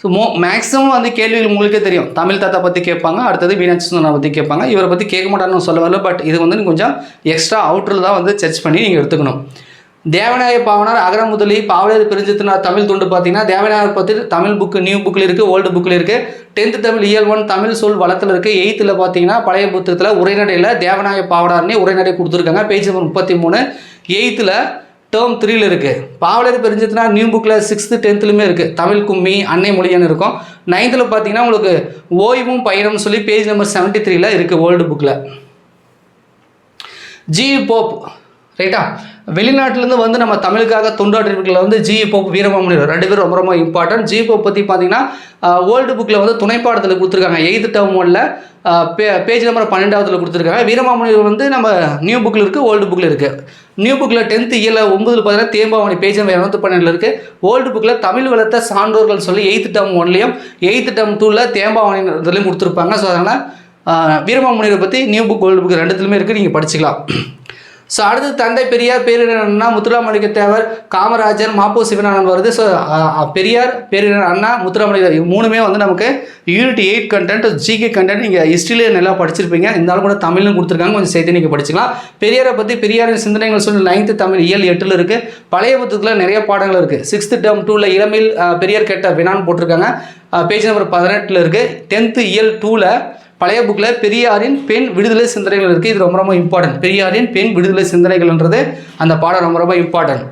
ஸோ மோ மேக்ஸிமம் வந்து கேள்விகள் உங்களுக்கே தெரியும். தமிழ் தாத்தா பற்றி கேட்பாங்க அடுத்தது மீனாட்சி சுந்தரம் பற்றி கேட்பாங்க. இவரை பற்றி கேட்க மாட்டாங்கன்னு சொல்ல வரல பட் இது வந்து கொஞ்சம் எக்ஸ்ட்ரா அவுட்டரில் தான் வந்து சர்ச் பண்ணி நீங்கள் எடுத்துக்கணும். தேவநாய பாவனார் அகர முதலி பாவலர் பிரிஞ்சத்தினார் தமிழ் துண்டு பார்த்தீங்கன்னா தேவநாயகர் பற்றி தமிழ் புக்கு நியூ புக்கில் இருக்குது ஓல்டு புக்கில் இருக்குது டென்த்து தமிழ் இயல் ஒன் தமிழ் சொல் வளத்தில் இருக்குது எயித்தில் பார்த்தீங்கன்னா பழைய புத்தகத்தில் உரைநடையில் தேவநாய பாவனார்னே உரைநடை கொடுத்துருக்காங்க. பேஜ் நம்பர் முப்பத்தி மூணு. எயித்தில் டேர்ம் த்ரீல இருக்குது பாவலர் பிரிஞ்சதுனா நியூ புக்கில் சிக்ஸ்த்து டென்த்துலையுமே இருக்குது தமிழ் கும்மி அன்னை மொழியான்னு இருக்கும். நைன்த்தில் பார்த்தீங்கன்னா உங்களுக்கு ஓய்வும் பயணம்னு சொல்லி பேஜ் நம்பர் செவன்ட்டி த்ரீல இருக்குது ஓல்டு புக்கில் ஜி போப் ரைட்டா வெளிநாட்டிலேருந்து வந்து நம்ம தமிழுக்காக தொண்டாற்றிருக்கிற வந்து ஜி போப் வீரமாமுனிவர் ரெண்டு பேரும் ரொம்ப ரொம்ப இம்பார்ட்டன்ட் ஜி போப் பற்றி பார்த்தீங்கன்னா ஓல்டு புக்கில் வந்து துணைப்பாடத்தில் கொடுத்துருக்காங்க. எய்த் டேர்ம் ஒன்ல பே பேஜ் நம்பர் பன்னெண்டாவதுல கொடுத்துருக்காங்க. வீரமாமுனிவர் வந்து நம்ம நியூ புக்கில் இருக்குது ஓல்டு புக்கில் இருக்குது நியூ புக்கில் டென்த்து இயல ஒன்பதில் பார்த்தீங்கன்னா தேம்பாவணி பேஜ் நம்பர் இரநூத்தி பன்னெண்டில் இருக்குது ஓல்டு புக்கில் தமிழ் வளர்த்த சான்றோர்கள் சொல்லி எயித்து டம் ஒன்லையும் எயித்து டம் டூவில் தேம்பாவணிலையும் கொடுத்துருப்பாங்க. ஸோ அதனால் வீரமாமுனியரை பற்றி நியூ புக் ஓல்டு புக் ரெண்டுத்துலையுமே இருக்குது நீங்கள் படிச்சுக்கலாம். ஸோ அடுத்து தந்தை பெரியார் பேரிடர் அண்ணா? முத்துராமலிங்க தேவர் காமராஜர் மாப்போ சிவனானந்த் வருது. ஸோ பெரியார் பேரிடர் அண்ணா? முத்துராமலிங்க மூணுமே வந்து நமக்கு unit eight content GK content நீங்கள் ஹிஸ்ட்ரியிலே நல்லா படிச்சிருப்பீங்க. இருந்தாலும் கூட தமிழ்னு கொடுத்துருக்காங்க. கொஞ்சம் சேர்த்து நீங்கள் படிச்சுக்கலாம். பெரியாரை பற்றி பெரியாரின் சிந்தனைகள் சொல்லி. நைன்த்து தமிழ் இயல் எட்டில் இருக்குது பழைய புத்தகத்தில் நிறைய பாடங்கள் இருக்குது சிக்ஸ்த்து டேர்ம் டூவில் இளமையில் பெரியார் கேட்ட வினான்னு போட்டிருக்காங்க. பேஜ் நம்பர் பதினெட்டில் இருக்குது டென்த்து இயல் டூவில் பழைய புக்கில் பெரியாரின் பெண் விடுதலை சிந்தனைகள் இருக்குது இது ரொம்ப ரொம்ப இம்பார்ட்டன்ட் பெரியாரின் பெண் விடுதலை சிந்தனைகள்ன்றது அந்த பாடம் ரொம்ப ரொம்ப இம்பார்ட்டன்ட்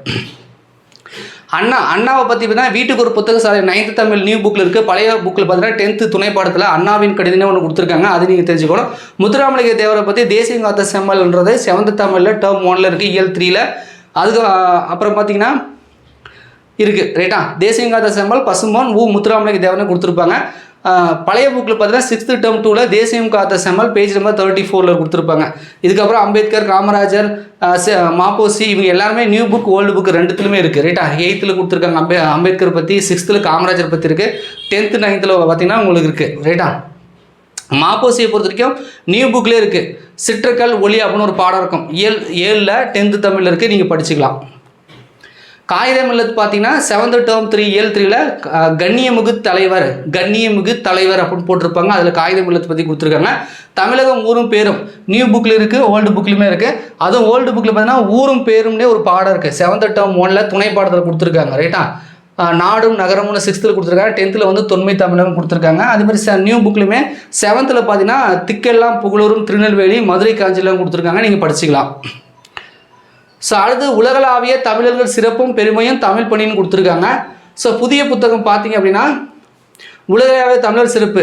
அண்ணா அண்ணாவை பற்றி பார்த்தீங்கன்னா வீட்டுக்கு ஒரு புத்தக சாலை நைன்த்து தமிழ் நியூ புக்கில் இருக்குது பழைய புக்கில் பார்த்தீங்கன்னா டென்த்து துணை பாடத்தில் அண்ணாவின் கடிதமே ஒன்று கொடுத்துருக்காங்க. அது நீங்கள் தெரிஞ்சுக்கணும். முத்துராமலிங்க தேவரை பற்றி தேசியங்காத்த செம்மல்ன்றது செவன்த் தமிழில் டேர்ம் ஒனில் இருக்குது இயல் த்ரீயில் அதுக்கு அப்புறம் பார்த்தீங்கன்னா இருக்குது ரைட்டா தேசியங்காத செம்மல் பசும்பொன் ஊ முத்துராமலிங்க தேவனை கொடுத்துருப்பாங்க. பழைய புக்கில் பார்த்தீங்கன்னா சிக்ஸ்த்து டேர்ம் டூவில் தேசியம் காத்த செம்மல் பேஜ் நம்பர் தேர்ட்டி ஃபோரில் கொடுத்துருப்பாங்க. இதுக்கப்புறம் அம்பேத்கர் காமராஜர் மாப்போசி இவங்க எல்லாருமே நியூ புக் ஓல்டு புக் ரெண்டுத்துலையுமே இருக்குது ரைட்டா எயித்தில் கொடுத்துருக்காங்க அம்பே அம்பேத்கர் பற்றி சிக்ஸ்த்தில் காமராஜர் பற்றி இருக்குது டென்த்து நைன்த்தில் பார்த்தீங்கன்னா உங்களுக்கு இருக்குது ரைட்டா மாப்போசியை பொறுத்த வரைக்கும் நியூ புக்லேயே இருக்குது சிற்றக்கல் ஒளி அப்படின்னு ஒரு பாடம் இருக்கும். ஏழு ஏழில் டென்த்து தமிழில் இருக்குது நீங்கள் படிச்சுக்கலாம். காகிதம் இல்லத்து பார்த்தீங்கன்னா செவன்த் டேர்ம் த்ரீ ஏழு த்ரீல கண்ணியமிகு தலைவர் கண்ணியமிகு தலைவர் அப்படின்னு போட்டிருப்பாங்க. அதில் காகிதம் இல்லத்தை பற்றி கொடுத்துருக்காங்க. தமிழகம் ஊரும் பேரும் நியூ புக்கில் இருக்குது ஓல்டு புக்லையுமே இருக்குது அதுவும் ஓல்டு புக்கில் பார்த்தீங்கன்னா ஊரும் பேரும்னே ஒரு பாடம் இருக்குது செவன்த் டேர்ம் ஒனில் துணை பாடத்தில் கொடுத்துருக்காங்க ரைட்டா நாடும் நகரம்னு சிக்ஸ்த்தில் கொடுத்துருக்காங்க. டென்த்தில் வந்து தொன்மை தமிழகம் கொடுத்துருக்காங்க. அதுமாதிரி ச நியூ புக்லையுமே செவன்த்தில் பார்த்தீங்கன்னா திக்கெல்லாம் புகழூரும் திருநெல்வேலி மதுரை காஞ்சிலாம் கொடுத்துருக்காங்க. நீங்கள் படிச்சுக்கலாம். ஸோ அடுத்து உலகளாவிய தமிழர்கள் சிறப்பும் பெருமையும் தமிழ் பணின்னு கொடுத்துருக்காங்க. ஸோ புதிய புத்தகம் பார்த்தீங்க அப்படின்னா உலகளாவிய தமிழர் சிறப்பு.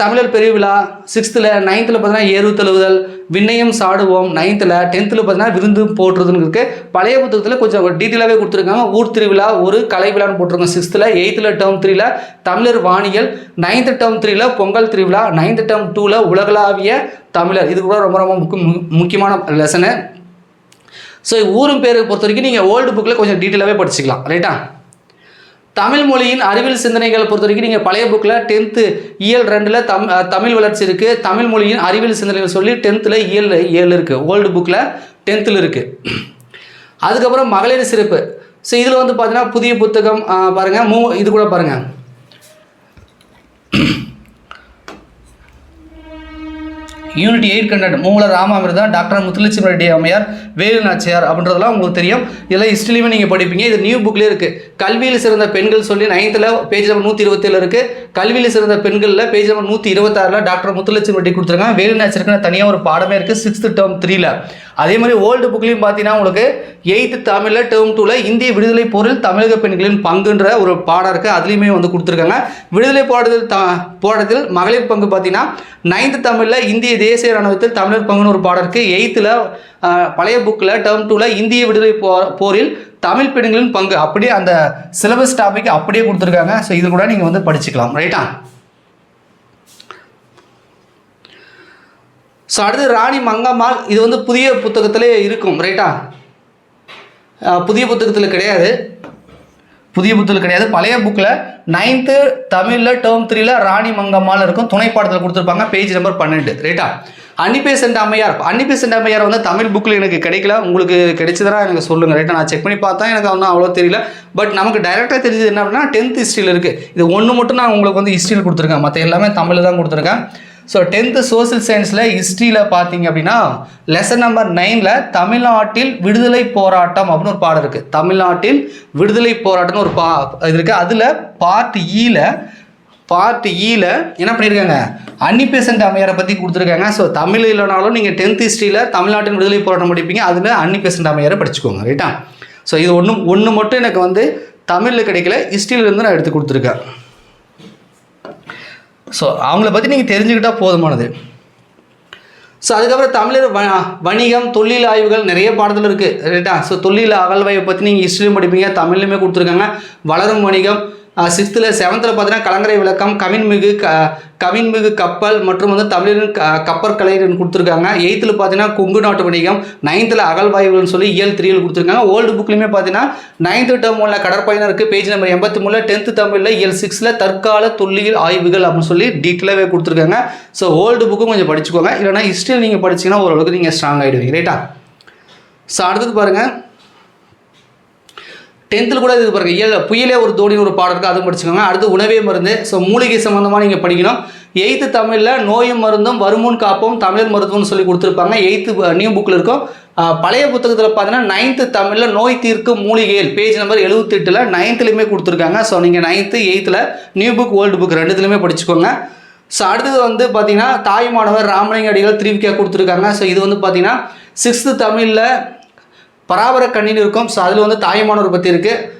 தமிழர் பெருவிழா சிக்ஸ்த்தில் நைன்த்தில் பார்த்தீங்கன்னா ஏறு தழுவுதல் விண்ணயம் சாடுவோம் நைன்த்தில் டென்த்தில் பார்த்தீங்கன்னா விருந்து போட்டுறதுன்னு இருக்குது பழைய புத்தகத்தில் கொஞ்சம் டீட்டெயிலாகவே கொடுத்துருக்காங்க. ஊர் திருவிழா ஒரு கலை விழான்னு போட்டிருக்கோம் சிக்ஸ்த்தில் எயித்தில் டேர்ம் த்ரீல தமிழர் வானியல் நைன்த்து டேர்ம் த்ரீல பொங்கல் திருவிழா நைன்த்து டேர்ம் டூவில் உலகளாவிய தமிழர். இது கூட ரொம்ப ரொம்ப முக்கிய முக்கியமான லெசனு ஸோ ஊரும் பேரை பொறுத்த வரைக்கும் நீங்கள் ஓல்டு புக்கில் கொஞ்சம் டீட்டெயிலாகவே படிச்சுக்கலாம். ரைட்டா தமிழ் மொழியின் அறிவியல் சிந்தனைகளை பொறுத்த வரைக்கும் நீங்கள் பழைய புக்கில் டென்த்து இயல் ரெண்டில் தம் தமிழ் வளர்ச்சி இருக்குது தமிழ் மொழியின் அறிவியல் சிந்தனைகள் சொல்லி டென்த்தில் இயல் ஏழு இருக்குது ஓல்டு புக்கில் டென்த்தில் இருக்குது அதுக்கப்புறம் மகளிர் சிறப்பு. ஸோ இதில் வந்து பார்த்தீங்கன்னா புதிய புத்தகம் பாருங்கள் மூ இது கூட பாருங்கள் யூனிட் எயிட் கண்டென்ட் மூலர் ராமாமிர்தம் டாக்டர் முத்துலட்சுமி ரெட்டி அம்மையார் வேலு நாச்சியார் அப்படின்றதெல்லாம் உங்களுக்கு தெரியும். இதெல்லாம் ஹிஸ்ட்ரிலையுமே நீங்கள் படிப்பீங்க. இது நியூ புக்லேயே இருக்குது கல்வியில் சிறந்த பெண்கள் சொல்லி நைன்த்தில் பேஜ் நம்பர் நூற்றி இருபத்தேழு இருக்குது கல்வியில் சிறந்த பெண்களில் பேஜ் நம்பர் நூற்றி இருபத்தாறில் டாக்டர் முத்துலட்சுமி ரெட்டி கொடுத்துருக்காங்க. வேலு நாச்சியாருக்குன்னு தனியாக ஒரு பாடமே இருக்குது சிக்ஸ்த்து டேர்ம் த்ரீல அதே மாதிரி ஓல்டு புக்லேயும் பார்த்தீங்கன்னா உங்களுக்கு எயித்து தமிழில் டேர்ம் டூவில் இந்திய விடுதலை போரில் தமிழக பெண்களின் பங்குன்ற ஒரு பாடம் இருக்குது அதுலேயுமே வந்து கொடுத்துருக்காங்க. விடுதலை போராட்டத்தில் த போராட்டத்தில் மகளிர் பங்கு பார்த்தீங்கன்னா நைன்த்து தமிழில் இந்திய தேசிய ராணுவத்தில் தமிழர் பங்குன்னு ஒரு பாடம் இருக்குது எயித்தில் பழைய புக்கில் டேர்ம் டூவில் இந்திய விடுதலை போ போரில் தமிழ் பெண்களின் பங்கு. அப்படியே அந்த சிலபஸ் டாபிக் அப்படியே கொடுத்துருக்காங்க. ஸோ இது கூட நீங்கள் வந்து படிச்சுக்கலாம். ரைட்டா ஸோ அடுத்து ராணி மங்கம்மாள் இது வந்து புதிய புத்தகத்திலே இருக்கும் ரைட்டா புதிய புத்தகத்தில் கிடையாது. புதிய புத்தகத்தில் கிடையாது. பழைய புக்கில் நைன்த்து தமிழில் டேர்ம் த்ரீல ராணி மங்கம்மாள் இருக்கும். துணை பாடத்தில் கொடுத்துருப்பாங்க பேஜ் நம்பர் பன்னெண்டு ரைட்டா அன்னிபேசன்ட் அம்மையார் அன்னிபேசன்ட் அம்மையார் வந்து தமிழ் புக்கில் எனக்கு கிடைக்கல. உங்களுக்கு கிடைச்சதுனா எனக்கு சொல்லுங்கள் ரைட்டா நான் செக் பண்ணி பார்த்தா எனக்கு ஒன்றும் அவ்வளோ தெரியல. பட் நமக்கு டைரெக்டாக தெரிஞ்சது என்ன அப்படின்னா டென்த் ஹிஸ்ட்ரியில் இருக்குது இது ஒன்று மட்டும் நான் உங்களுக்கு வந்து ஹிஸ்ட்ரியில் கொடுத்துருக்கேன். மற்ற எல்லாமே தமிழில் தான் கொடுத்துருக்கேன். ஸோ டென்த்து சோசியல் சயின்ஸில் ஹிஸ்ட்ரியில் பார்த்தீங்க அப்படின்னா லெசன் நம்பர் நைனில் தமிழ்நாட்டில் விடுதலை போராட்டம் அப்படின்னு ஒரு பாடம் இருக்குது தமிழ்நாட்டில் விடுதலை போராட்டம்னு ஒரு பா இது இருக்குது அதில் பார்ட் ஈல பார்ட் ஈல e e என்ன பண்ணியிருக்காங்க அன்னிபெசன்ட் அம்மையாரை பற்றி கொடுத்துருக்காங்க. ஸோ தமிழ் இல்லைனாலும் நீங்கள் டென்த் ஹிஸ்ட்ரியில் தமிழ்நாட்டின் விடுதலை போராட்டம் படிப்பீங்க. அதில் அன்னிபெசன்ட் அம்மையாரை படிச்சுக்கோங்க. ரைட்டா ஸோ இது ஒன்று ஒன்று மட்டும் எனக்கு வந்து தமிழில் கிடைக்கல. ஹிஸ்ட்ரியிலேருந்து நான் எடுத்து கொடுத்துருக்கேன். ஸோ அவங்கள பற்றி நீங்கள் தெரிஞ்சுக்கிட்டால் போதுமானது. ஸோ அதுக்கப்புறம் தமிழர் வ வணிகம் தொழில் ஆய்வுகள் நிறைய பாடத்தில் இருக்குது ரைட்டா ஸோ தொழில் அகழ்வை பற்றி நீங்கள் ஹிஸ்ட்ரியும் படிப்பீங்க தமிழ்லையுமே கொடுத்துருக்காங்க. வளரும் வணிகம் சிக்ஸ்த்தில் செவன்த்தில் பார்த்தீங்கன்னா கலங்கரை விளக்கம் கவின்மிகு க கவின்மிகு கப்பல் மற்றும் வந்து தமிழின் க கப்பற்கலைன்னு கொடுத்துருக்காங்க. எயித்தில் பார்த்தீங்கன்னா கொங்கு நாட்டு வணிகம் நைன்த்தில் அகழ்வாய்வுன்னு சொல்லி இயல் த்ரீயில் கொடுத்துருக்காங்க. ஓல்டு புக்லையுமே பார்த்தீங்கன்னா நைன்த்து டேர்ம் உள்ள கடற்பயணருக்கு இருக்குது பேஜ் நம்பர் எண்பத்தி மூணில் டென்த்து தமிழில் இயல் சிக்ஸில் தற்கால தொல்லியல் ஆய்வுகள் அப்படின்னு சொல்லி டீட்டெயிலாகவே கொடுத்துருக்காங்க. ஸோ ஓல்டு புக்கும் கொஞ்சம் படிச்சுக்கோங்க. இல்லைனா ஹிஸ்ட்ரியில் நீங்கள் படிச்சீங்கன்னா ஓரளவுக்கு நீங்கள் ஸ்ட்ராங் ஆகிடுவீங்க ரைட்டா ஸோ அடுத்தது பாருங்கள் டென்த்தில் கூட இது பாருங்கள் இயல் புயலே ஒரு தோடின்னு ஒரு பாடம் இருக்குது அதுவும் படிச்சுக்கோங்க. அடுத்து உணவே மருந்து. ஸோ மூலிகை சம்மந்தமாக நீங்கள் படிக்கணும். எயித்து தமிழில் நோயும் மருந்தும் வருமுன் காப்போம் தமிழர் மருத்துவம்னு சொல்லி கொடுத்துருப்பாங்க. எயித்து நியூ uh, புக்கில் இருக்கும். பழைய புத்தகத்தில் பார்த்தீங்கன்னா நைன்த்து தமிழில் நோய் தீர்க்கும் மூலிகைகள் பேஜ் நம்பர் எழுபத்தெட்டில் நைன்த்துலேயுமே கொடுத்துருக்காங்க. ஸோ நீங்கள் நைன்த்து எயித்தில் நியூ புக் ஓல்டு புக் ரெண்டுத்துலையுமே படிச்சுக்கோங்க. ஸோ அடுத்தது வந்து பார்த்தீங்கன்னா தாய்மானவர் ராமலிங்க அடிகள் திருவிக்கா கொடுத்துருக்காங்க. ஸோ இது வந்து பார்த்தீங்கன்னா சிக்ஸ்த்து தமிழில் பராபர கண்ணின்னு இருக்கும். ஸோ அதில் வந்து தாயமானவர் பற்றி இருக்குது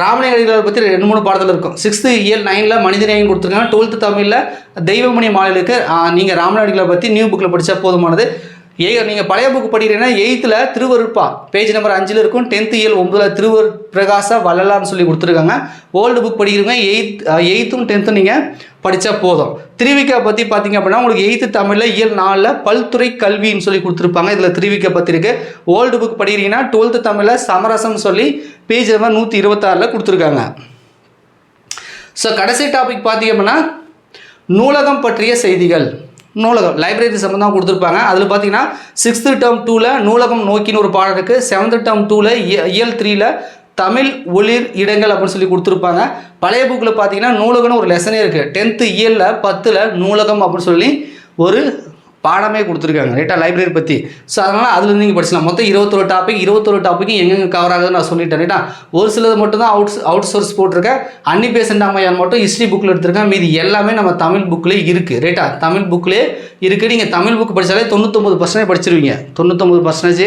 ராமலிங்க பற்றி ரெண்டு மூணு பாடத்தில் இருக்கும். சிக்ஸ்த்து இயல் நைனில் மனிதநேயம் கொடுத்துருக்காங்க. டுவெல்த்து தமிழில் தெய்வமணி மாநிலுக்கு நீங்கள் ராமலிங்க பற்றி நியூ புக்கில் படித்தா போதுமானது. ஏ நீங்கள் பழைய புக் படிக்கிறீங்கன்னா எயித்தில் திருவருட்பா. பேஜ் நம்பர் அஞ்சில் இருக்கும். டென்த்து இயல் ஒன்பதில் திருவர் பிரகாச வள்ளலான்னு சொல்லி கொடுத்துருக்காங்க. ஓல்டு புக் படிக்கிறவங்க எயித் எயித்தும் டென்த்தும் நீங்கள் படித்தா போதும். திருவிக்கா பற்றி பார்த்தீங்க அப்படின்னா உங்களுக்கு எயித்து தமிழில் இயல் நாளில் பல்துறை கல்வின்னு சொல்லி கொடுத்துருப்பாங்க. இதில் திருவிக்கா பற்றி இருக்குது ஓல்டு புக் படிக்கிறீங்கன்னா டுவெல்த்து தமிழில் சமரசம்னு சொல்லி பேஜ் நம்பர் நூற்றி இருபத்தாறில் கொடுத்துருக்காங்க. ஸோ கடைசி டாபிக் பார்த்தீங்க அப்படின்னா நூலகம் பற்றிய செய்திகள். நூலகம் லைப்ரரி சம்மந்தமாக கொடுத்துருப்பாங்க. அதில் பார்த்தீங்கன்னா சிக்ஸ்த்து டேர்ம் டூவில் நூலகம் நோக்கின்னு ஒரு பாடம் இருக்குது செவன்த்து டேர்ம் டூவில் இயல் த்ரீயில் தமிழ் ஒளிர் இடங்கள் அப்படின்னு சொல்லி கொடுத்துருப்பாங்க. பழைய புக்கில் பார்த்தீங்கன்னா நூலகம்னு ஒரு லெசனே இருக்குது டென்த்து இயலில் பத்தில் நூலகம் அப்படின்னு சொல்லி ஒரு பாடமே கொடுத்துருக்காங்க. ரைட்டா லைப்ரரி பற்றி ஸோ அதனால் அதுலேருந்து நீங்கள் படிச்சலாம் மொத்தம் இருபத்தொரு டாபிக் இருபத்தொரு டாப்பிக்கும் எங்கெங்கே கவர் ஆகுதுன்னு நான் சொல்லிட்டேன். ரைட்டா ஒரு சிலது மட்டும் தான் அவுட் அவுட் சோர்ஸ் போட்டிருக்கேன். அன்னி பேசண்ட் அம்மையார் மட்டும் ஹிஸ்ட்ரி புக்கில் எடுத்திருக்கேன். மீதி எல்லாமே நம்ம தமிழ் புக்லேயே இருக்குது ரைட்டா தமிழ் புக்லேயே இருக்குது நீங்கள் தமிழ் புக் படித்தாலே தொண்ணூத்தொம்பது பர்சன்டேஜ் படிச்சிருவீங்க. தொண்ணூத்தொம்பது பர்சன்டேஜ்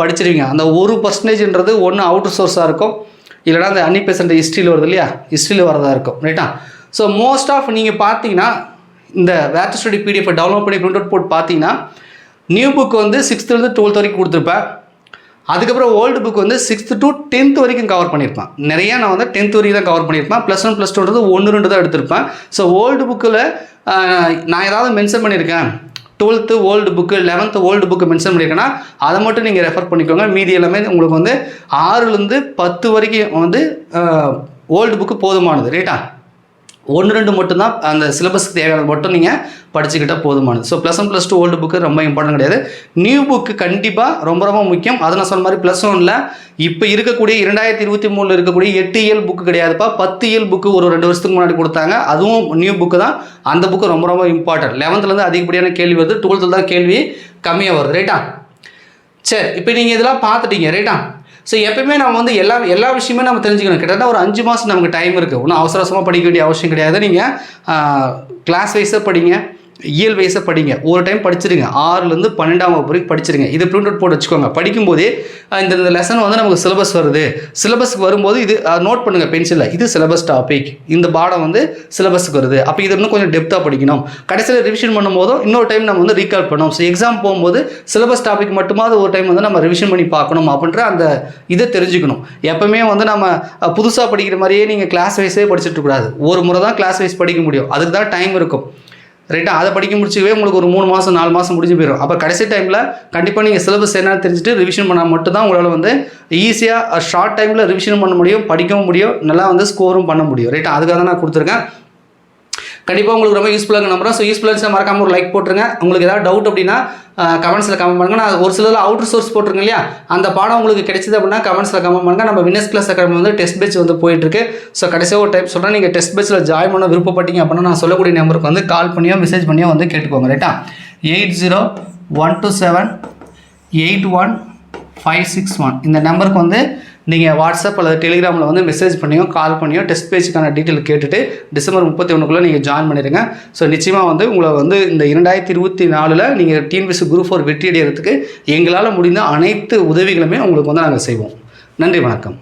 படிச்சிருவீங்க. அந்த ஒரு பர்சன்டேஜ்ன்றது ஒன்று அவுட் சோர்ஸாக இருக்கும். இல்லைனா அந்த அன்னி பேசண்ட் ஹிஸ்ட்ரியில் வருது இல்லையா? ஹிஸ்ட்ரியில் வரதா இருக்கும். ரைட்டா ஸோ மோஸ்ட் ஆஃப் நீங்கள் பார்த்தீங்கன்னா இந்த வேட்டர் ஸ்டடி பிடிஎஃப் டவுன்லோட் பண்ணி பிரிண்ட் அவுட் போட்டு பார்த்தீங்கன்னா நியூ புக் வந்து சிக்ஸ்த்துலேருந்து டுவெல்த் வரைக்கும் கொடுத்துருப்பேன். அதுக்கப்புறம் ஓல்டு புக் வந்து சிக்ஸ்த்து டு டென்த் வரைக்கும் கவர் பண்ணியிருப்பேன். நிறையா நான் வந்து டென்த் வரைக்கும் தான் கவர் பண்ணியிருப்பேன். ப்ளஸ் ஒன் ப்ளஸ் டூன்றது ஒன்று ரெண்டு தான் எடுத்திருப்பேன். ஸோ ஓல்டு புக்கில் நான் ஏதாவது மென்ஷன் பண்ணியிருக்கேன். Twelfth old book eleventh old book mention பண்ணியிருக்கேன்னா அதை மட்டும் நீங்கள் ரெஃபர் பண்ணிக்கோங்க. மீதி எல்லாமே உங்களுக்கு வந்து ஆறுலேருந்து பத்து வரைக்கும் வந்து ஓல்டு புக்கு போதுமானது. ரைட்டா ஒன்று ரெண்டு மட்டும்தான் அந்த சிலபஸ்க்கு தேவையானது மட்டும் நீங்கள் படிச்சுக்கிட்டால் போதுமானது. So plus one plus two old book ரொம்ப இம்பார்ட்டன்ட் கிடையாது. நியூ புக்கு கண்டிப்பாக ரொம்ப ரொம்ப முக்கியம். அதை நான் சொன்ன மாதிரி ப்ளஸ் ஒனில் இப்போ இருக்கக்கூடிய இரண்டாயிரத்தி இருபத்தி மூணில் இருக்கக்கூடிய எட்டு இயல் புக்கு கிடையாதுப்பா. பத்து இயல் புக்கு ஒரு ரெண்டு வருஷத்துக்கு முன்னாடி கொடுத்தாங்க. அதுவும் நியூ புக்கு தான். அந்த புக்கு ரொம்ப ரொம்ப இம்பார்ட்டன்ட் லெவன்த்துலேருந்து அதிகப்படியான கேள்வி வருது. டுவெல்த்தில் தான் கேள்வி கம்மியாக வருது. ரைட்டா சரி இப்போ நீங்கள் இதெல்லாம் பார்த்துட்டீங்க. ரைட்டா ஸோ எப்பயுமே நம்ம வந்து எல்லா எல்லா விஷயமே நம்ம தெரிஞ்சுக்கணும். கிட்டத்தட்ட ஒரு அஞ்சு மாதம் நமக்கு டைம் இருக்குது ஒன்றும் அவசர அவசரமாக படிக்க வேண்டிய அவசியம் கிடையாது. நீங்கள் கிளாஸ் வைஸாக படிங்க. இயல் வயசை படிங்க. ஒரு டைம் படிச்சிருங்க. ஆறுலேருந்து பன்னெண்டாம் வகுப்பு வரைக்கும் படிச்சிருங்க. இது பிரிண்ட் அவுட் போட்டு வச்சுக்கோங்க. படிக்கும்போதே இந்த இந்த லெசன் வந்து நமக்கு சிலபஸ் வருது. சிலபஸ்க்கு வரும்போது இது நோட் பண்ணுங்கள் பென்சிலில் இது சிலபஸ் டாபிக் இந்த பாடம் வந்து சிலபஸ்க்கு வருது. அப்போ இது இன்னும் கொஞ்சம் டெப்த்தாக படிக்கணும். கடைசியில் ரிவிஷன் பண்ணும்போதும் இன்னொரு டைம் நம்ம வந்து ரீகால் பண்ணணும். ஸோ எக்ஸாம் போகும்போது சிலபஸ் டாபிக் மட்டுமாவது ஒரு டைம் வந்து நம்ம ரிவிஷன் பண்ணி பார்க்கணும் அப்படின்ற அந்த இதை தெரிஞ்சுக்கணும். எப்பவுமே வந்து நம்ம புதுசாக படிக்கிற மாதிரியே நீங்கள் கிளாஸ் வைஸே படிச்சுட்டு கூடாது. ஒரு முறை தான் கிளாஸ் வைஸ் படிக்க முடியும். அதுக்கு தான் டைம் இருக்கும். ரைட்டா அதை படிக்க முடிச்சவே உங்களுக்கு ஒரு மூணு மாதம் நாலு மாதம் முடிஞ்சு போயிடும் அப்போ கடைசி டைமில் கண்டிப்பாக நீங்கள் சிலபஸ் என்னன்னு தெரிஞ்சுட்டு ரிவிஷன் பண்ணால் மட்டும்தான் உங்களால் வந்து ஈஸியாக ஷார்ட் டைமில் ரிவிஷன் பண்ண முடியும் படிக்கவும் முடியும் நல்லா வந்து ஸ்கோரும் பண்ண முடியும். ரைட்டா அதுக்காக தான் நான் கொடுத்துருக்கேன். கண்டிப்பாக உங்களுக்கு ரொம்ப யூஸ்ஃபுல்லாக நம்புறோம். ஸோ யூஸ்ஃபுல்லாக மறக்காமல் ஒரு லைக் போட்டுருங்க. உங்களுக்கு ஏதாவது டவுட் அப்படின்னா கமெண்ட்ஸில் கமெண்ட் பண்ணுங்க. நான் ஒரு சிலர் அவுட்டர் சோர்ஸ் போட்டிருங்க இல்லையா? அந்த பாடம் உங்களுக்கு கிடைச்சது அப்படின்னா கமெண்ட்ஸில் கமெண்ட் பண்ணுங்க. நம்ம வினஸ் கிளாஸ் அகாடமி வந்து டெஸ்ட் பேட்ச் வந்து போயிட்டுருக்கு. ஸோ கடைசியாக ஒரு டைம் சொல்கிறேன் நீங்கள் டெஸ்ட் பேட்ச்சில் ஜாயின் பண்ண விருப்பப்பட்டீங்க அப்படின்னா நான் சொல்லக்கூடிய நம்பருக்கு வந்து கால் பண்ணியோ மெசேஜ் பண்ணியோ வந்து கேட்டுக்கோங்க. ரைட்டா eight zero one two seven eight one five six one இந்த நம்பருக்கு வந்து நீங்கள் வாட்ஸ்அப் அல்லது டெலிகிராமில் வந்து மெசேஜ் பண்ணியோ கால் பண்ணியோ டெஸ்ட் பேஜுக்கான டீட்டெயில் கேட்டுட்டு டிசம்பர் முப்பத்தி ஒன்றுக்குள்ளே நீங்கள் ஜாயின் பண்ணிடுங்க ஸோ நிச்சயமாக வந்து உங்களை வந்து இந்த இரண்டாயிரத்தி இருபத்தி நாலில் நீங்கள் டிஎன்பிசி குரூப் ஃபோர் வெற்றி அடைகிறதுக்கு எங்களால் முடிந்த அனைத்து உதவிகளுமே உங்களுக்கு வந்து நாங்கள் செய்வோம். நன்றி வணக்கம்.